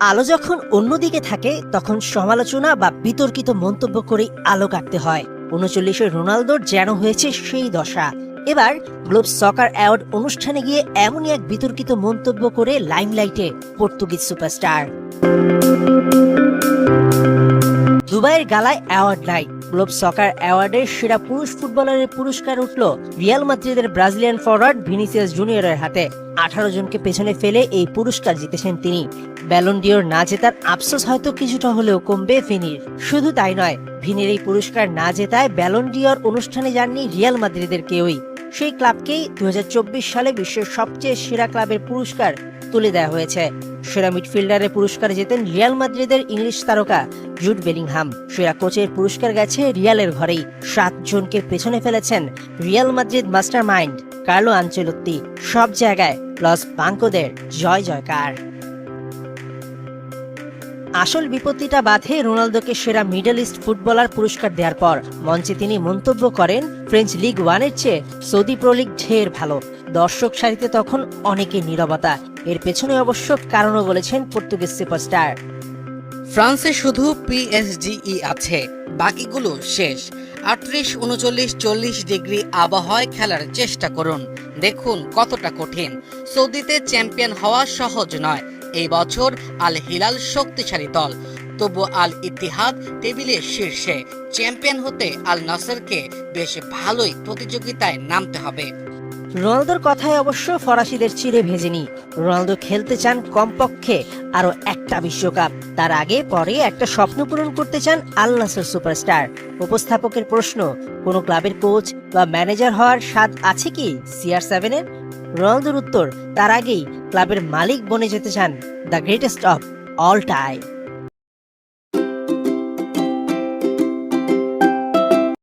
আলো যখন অন্যদিকে থাকে, তখন সমালোচনা বা বিতর্কিত মন্তব্য করে আলো কাটতে হয়। উনচল্লিশে রোনালদোর যেন হয়েছে সেই দশা। এবার গ্লোব সকার অ্যাওয়ার্ড অনুষ্ঠানে গিয়ে এমনই এক বিতর্কিত মন্তব্য করে লাইমলাইটে পর্তুগিজ সুপারস্টার। দুবাইয়ের গালায় অ্যাওয়ার্ড নাইট গ্লোব সকার অ্যাওয়ার্ডের সেরা পুরুষ ফুটবলারের পুরস্কার উঠল রিয়াল মাদ্রিদের ব্রাজিলিয়ান ফরওয়ার্ড ভিনিসিয়াস জুনিয়রের হাতে। আঠারো জনকে পেছনে ফেলে এই পুরস্কার জিতেছেন তিনি। ব্যালন্ডিওর না জেতার আফসোস হয়তো কিছুটা হলেও কমবে ভিনির। শুধু তাই নয়, ভিনির এই পুরস্কার না জেতায় ব্যালন্ডিওর অনুষ্ঠানে যাননি রিয়াল মাদ্রিদের কেউই। সেই ক্লাবকেই দু হাজার চব্বিশ সালে বিশ্বের সবচেয়ে সেরা ক্লাবের পুরস্কার তুলে দেওয়া হয়েছে। সেরা মিডফিল্ডারের পুরস্কার জেতেন রিয়াল মাদ্রিদের ইংলিশ তারকা জুড বেলিংহাম। সেরা কোচের পুরস্কার গেছে রিয়ালের ঘরেই। সাত জনকে পেছনে ফেলেছেন Real Madrid mastermind Carlo Ancelotti সব জায়গায় লস বাঙ্কোদের জয় জয়কার। আসল বিপত্তিটা বাধে রোনালদোকে সেরা মিডল ইস্ট ফুটবলার পুরস্কার দেওয়ার পর। মঞ্চে তিনি মন্তব্য করেন, ফ্রেঞ্চ লিগ ওয়ানের চেয়ে সৌদি প্রো লিগ ঢের ভালো। দর্শক সারিতে তখন অনেকে নীরবতা। এর পেছনে অবশ্য কারণও বলেছেন পর্তুগিজ সুপারস্টার। ফ্রান্সে শুধু পিএসজিই আছে, বাকিগুলো শেষ। আটত্রিশ, উনচল্লিশ, চল্লিশ ডিগ্রি আবহাওয়ায় খেলার চেষ্টা করুন। দেখুন কতটা কঠিন। সৌদিতে চ্যাম্পিয়ন হওয়া সহজ নয়। এই বছর আল হিলাল শক্তিশালী দল। তবু আল ইতিহাদ টেবিলের শীর্ষে। চ্যাম্পিয়ন হতে আল নাসেরকে বেশ ভালোই প্রতিযোগিতায় নামতে হবে। রোনালদোর কথায় অবশ্য ফরাসিদের চিড়ে ভেজেনি। রোনালদো খেলতে চান কমপক্ষে আরও একটা বিশ্বকাপ। তার আগে, পরে একটা স্বপ্ন পূরণ করতে চান আল নাসর সুপারস্টার। উপস্থাপকের প্রশ্ন, কোন ক্লাবের কোচ বা ম্যানেজার হওয়ার স্বাদ আছে কি সিআর সেভেনের? রোনালদোর উত্তর, তার আগেই ক্লাবের মালিক বনে যেতে চান the greatest of all time.